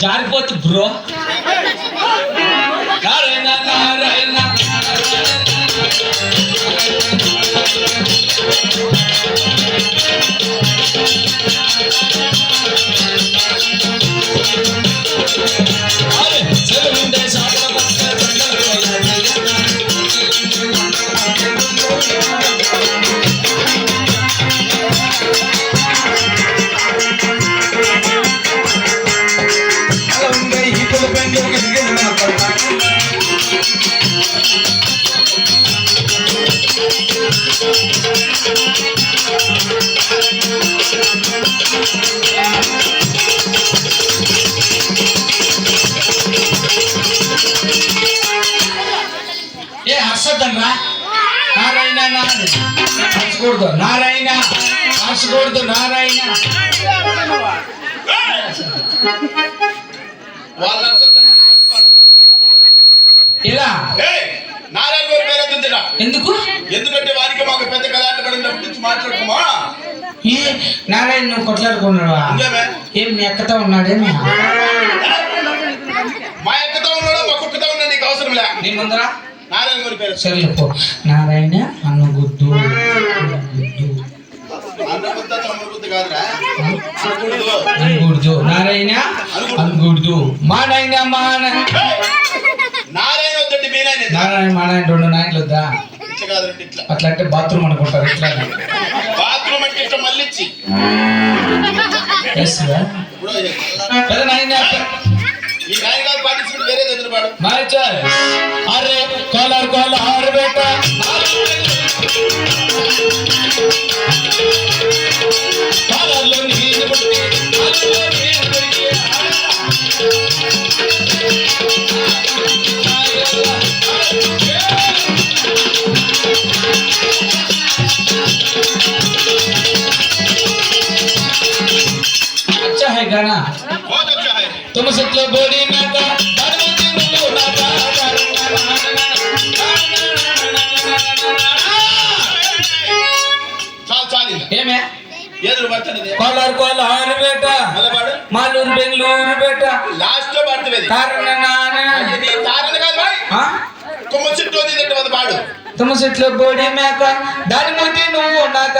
जारपोत ಏ ಹರ್ಷದನ್ರ ನಾರಾಯಣ ನಾನು ನಾರಾಯಣ. ಹಚ್ಕೊಡ್ದು ನಾರಾಯಣ. ಇಲ್ಲ. ఎందుకు? ఎందుకంటే వారికి మాకు పెద్ద పడినప్పటి నుంచి మాట్లాడుకోమా? ఏ నారాయణ నువ్వు కొట్లాడుకున్నావా? ఇంకేమే? ఏం మీ అక్కతో ఉన్నాడేమి మా ఎక్కతో ఉన్నాడు? మా కుక్కతో ఉన్నాడు? నీకు అవసరం లే. నీ ముందరా? నారాయణ గారి పేరు. సరే పో. నారాయణ అన్నగుద్దు గుద్దు అన్న. అనకూడదు నారాయణ అనకూడదు మా నాయన మా నాయన. నారాయణ వద్దండి మీరాయన నారాయణ మా నాయన రెండు నాయనలు వద్దా? ఇట్లా. అట్లా అంటే బాత్రూమ్ అనుకుంటారు ఇట్లా బాత్రూమ్ అంటే ఇట్లా మళ్ళిచ్చి ఈ నాయన గారు పాటించుకుంటే వేరే దగ్గర పాడు మై చాయిస్ अच्छा है गाना बहुत अच्छा है तुम सत्य बोली ना ಎದ್ರು ಬರ್ತದೆ ಕೋಲಾರ್ ಕೋಲಾರ ಬೇಟ ಮಲಬಾಡು ಮಾಲೂರು ಬೆಂಗಳೂರು ಬೇಟ ಲಾಸ್ಟ್ ಬರ್ತದೆ ಕಾರಣ ನಾನು కొమ్మ చుట్టూ తింటే పాడు. తుమ్మ చెట్లు బోడి మేక దాని ముందు నువ్వు నాక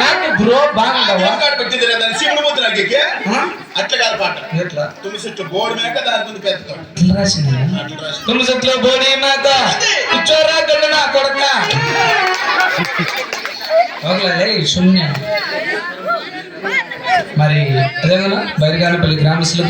నాకు బ్రో బాగుండవా? పెట్టింది రా, దాన్ని శివుడు పోతు నాకు? అట్లా కాదు పాట. ఎట్లా? తుమ్మి చుట్టూ బోర్డు మేక దాని ముందు పెద్ద. తుమ్మ చెట్లు బోడి మేక కూర్చోరా గండు నా కొడక. ఓకే శూన్య. మరి అదేమన్నా బైరగానపల్లి గ్రామస్తులకు